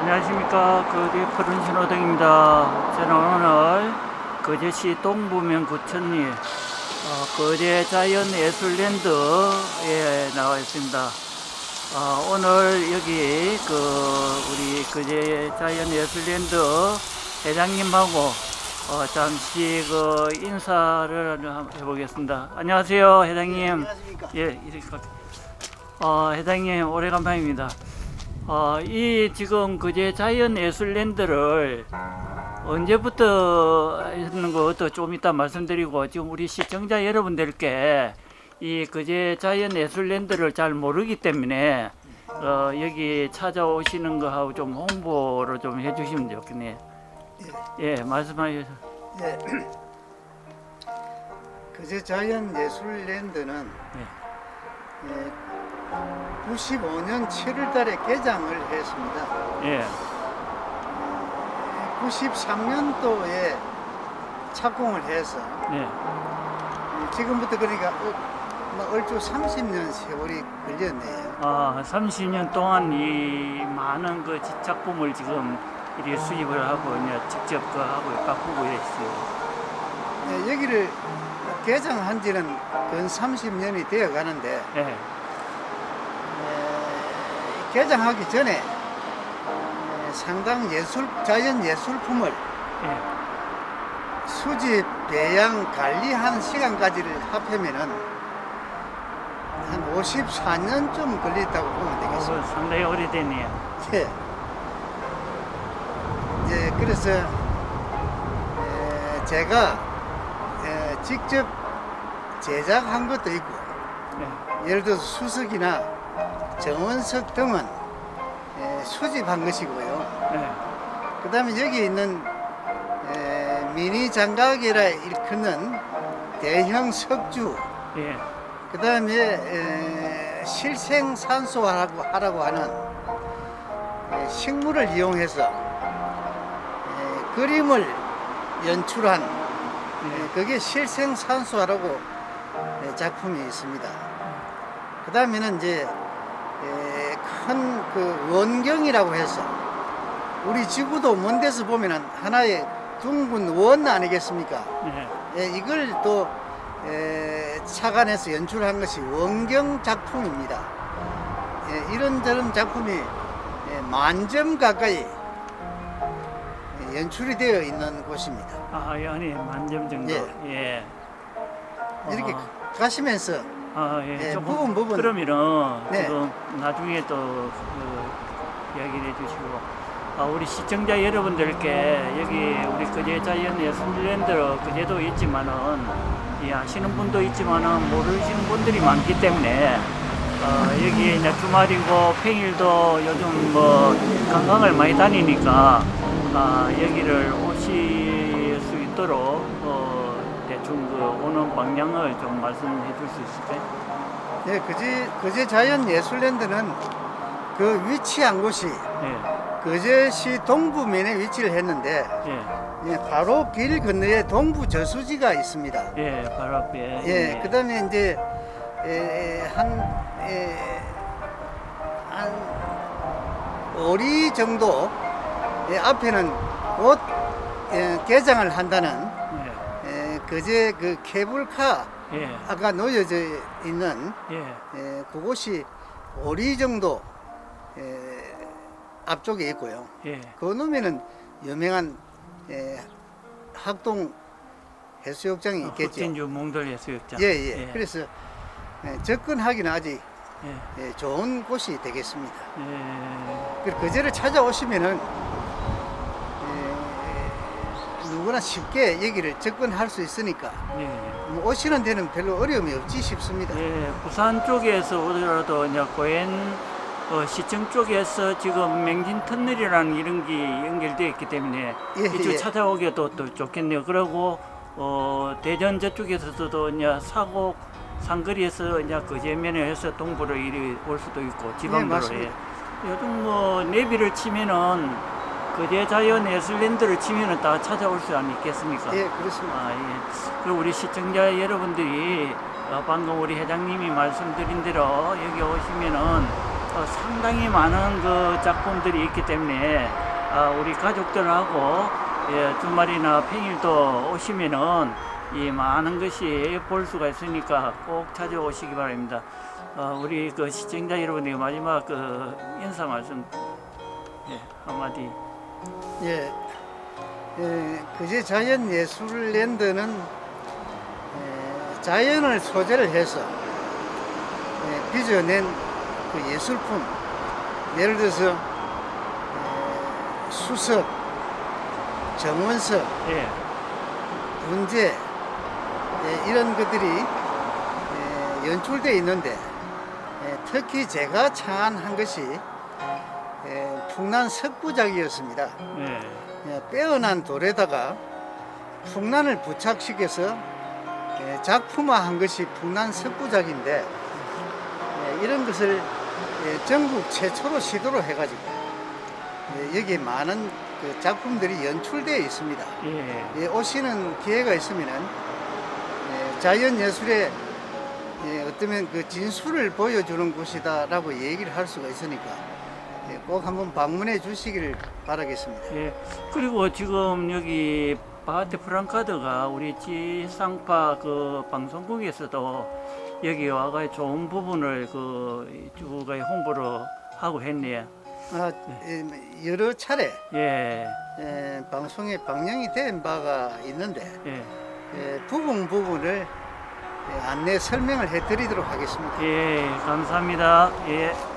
안녕하십니까 거제 푸른 신호등입니다. 저는 오늘 거제시 동부면 구천리 어, 거제 자연 예술랜드에 나와 있습니다. 어, 오늘 여기 그 우리 거제 자연 예술랜드 회장님하고 어, 잠시 그 인사를 한번 해보겠습니다. 안녕하세요 회장님. 안녕하십니까. 예, 이렇게 어, 회장님 오래간만입니다. 어, 이 지금 그제 자연 예술랜드를 언제부터 했는 것도 좀 이따 말씀드리고 지금 우리 시청자 여러분들께 이 그제 자연 예술랜드를 잘 모르기 때문에 어, 여기 찾아오시는 거하고 좀 홍보를 좀 해주시면 좋겠네요. 예, 말씀하셔서. 예. 그제 자연 예술랜드는 예. 예, 95년 7월 달에 개장을 했습니다. 예, 93년도에 착공을 해서 예, 예, 지금부터 그러니까 어, 뭐 얼추 30년 세월이 걸렸네요. 아, 30년 동안 이 많은 그 작품을 지금 이렇게 수입을 하고 이제 직접 그 하고 바꾸고 있어요. 예, 여기를 개장한 지는 근 30년이 되어 가는데 예, 에, 개장하기 전에 에, 상당 예술 자연 예술품을 예. 수집, 배양, 관리하는 시간까지를 합하면은 한 54년쯤 걸렸다고 보면 되겠습니다. 어, 상당히 오래됐네요. 예. 예, 그래서 에, 제가 에, 직접 제작한 것도 있고 예, 예를 들어서 수석이나 정원석 등은 에, 수집한 것이고요. 예, 그 다음에 여기 있는 에, 미니 장각이라 일컫는 대형 석주, 예, 그 다음에 실생산소하라고 하라고 하는 에, 식물을 이용해서 에, 그림을 연출한 에, 그게 실생산소라고 에, 작품이 있습니다. 그 다음에는 이제 큰 그 원경이라고 해서 우리 지구도 먼 데서 보면은 하나의 둥근 원 아니겠습니까? 예, 예, 이걸 또 에, 착안해서 연출한 것이 원경 작품입니다. 예, 이런 저런 작품이 예, 만점 가까이 예, 연출이 되어 있는 곳입니다. 아, 예, 아니 만점 정도. 예. 예. 이렇게 아. 가시면서 아, 예, 예, 조금 부분, 부분. 그러면은 네. 지금 나중에 또 그, 이야기를 해주시고 아, 우리 시청자 여러분들께 여기 우리 그제 자연 예술랜드 그제도 있지만은 예, 아시는 분도 있지만은 모르시는 분들이 많기 때문에 어, 여기 이제 주말이고 평일도 요즘 뭐 관광을 많이 다니니까 아, 여기를 오실 수 있도록 어, 대충 그 오는 방향을 좀 말씀해 줄 수 있을까요? 예, 그제 그제 자연 예술랜드는 그 위치한 곳이 예, 거제시 동부면에 위치를 했는데 예, 예, 바로 길 건너에 동부 저수지가 있습니다. 예, 바로 앞에. 예, 그다음에 이제 에, 한, 에, 한 오리 정도 예, 앞에는 곧 예, 개장을 한다는 에, 그제 그 케이블카 예, 예, 아까 놓여져 있는 예, 에, 그곳이 오리 정도 에, 앞쪽에 있고요. 예, 그 놈에는 유명한 에, 학동 해수욕장이 있겠죠. 흑진주 몽돌 해수욕장. 예, 예. 그래서 예, 접근하기는 아직 예, 예, 좋은 곳이 되겠습니다. 예, 그 거제를 찾아오시면은 예, 누구나 쉽게 여기를 접근할 수 있으니까 예. 뭐 오시는 데는 별로 어려움이 없지 싶습니다. 예, 부산 쪽에서 오더라도 이제 고엔 어, 시청 쪽에서 지금 맹진 터널이라는 이런 게 연결되어 있기 때문에 예, 이쪽 예. 찾아오기도 또 좋겠네요. 그리고 어, 대전 저쪽에서도 이제 사고 상거리에서 이제 거제면에 해서 동부로 이리 올 수도 있고 예, 지방도로에 맞습니다. 요즘 뭐 내비를 치면은 거제 자연 예술랜드를 치면은 다 찾아올 수 있겠습니까? 예, 그렇습니다. 아, 예. 그리고 우리 시청자 여러분들이 어, 방금 우리 회장님이 말씀드린 대로 여기 오시면은 어, 상당히 많은 그 작품들이 있기 때문에 아, 우리 가족들하고 예, 주말이나 평일도 오시면은 이 많은 것이 볼 수가 있으니까 꼭 찾아오시기 바랍니다. 어, 우리 그 시청자 여러분들 마지막 그 인사 말씀 예, 한마디. 예, 예, 그제 자연 예술랜드는 예, 자연을 소재를 해서 예, 빚어낸 그 예술품, 예를 들어서 예, 수석, 정원석, 예, 문제 예, 이런 것들이 예, 연출되어 있는데 예, 특히 제가 창안한 것이 예, 풍란 석부작이었습니다. 예, 예, 빼어난 돌에다가 풍란을 부착시켜서 예, 작품화한 것이 풍란 석부작인데 예, 이런 것을 예, 전국 최초로 시도를 해가지고 예, 여기 많은 그 작품들이 연출되어 있습니다. 예, 예, 오시는 기회가 있으면은 예, 자연 예술의 예, 어쩌면 그 진수를 보여주는 곳이다라고 얘기를 할 수가 있으니까 예, 꼭 한번 방문해 주시기를 바라겠습니다. 예. 그리고 지금 여기 바하테 프랑카드가 우리 지상파 그 방송국에서도 여기 와가 좋은 부분을 그 주가 홍보를 하고 했네요. 아, 예, 여러 차례 예, 예, 방송에 방영이 된 바가 있는데 예, 예, 부분 부분을 예, 안내 설명을 해드리도록 하겠습니다. 예, 감사합니다. 예.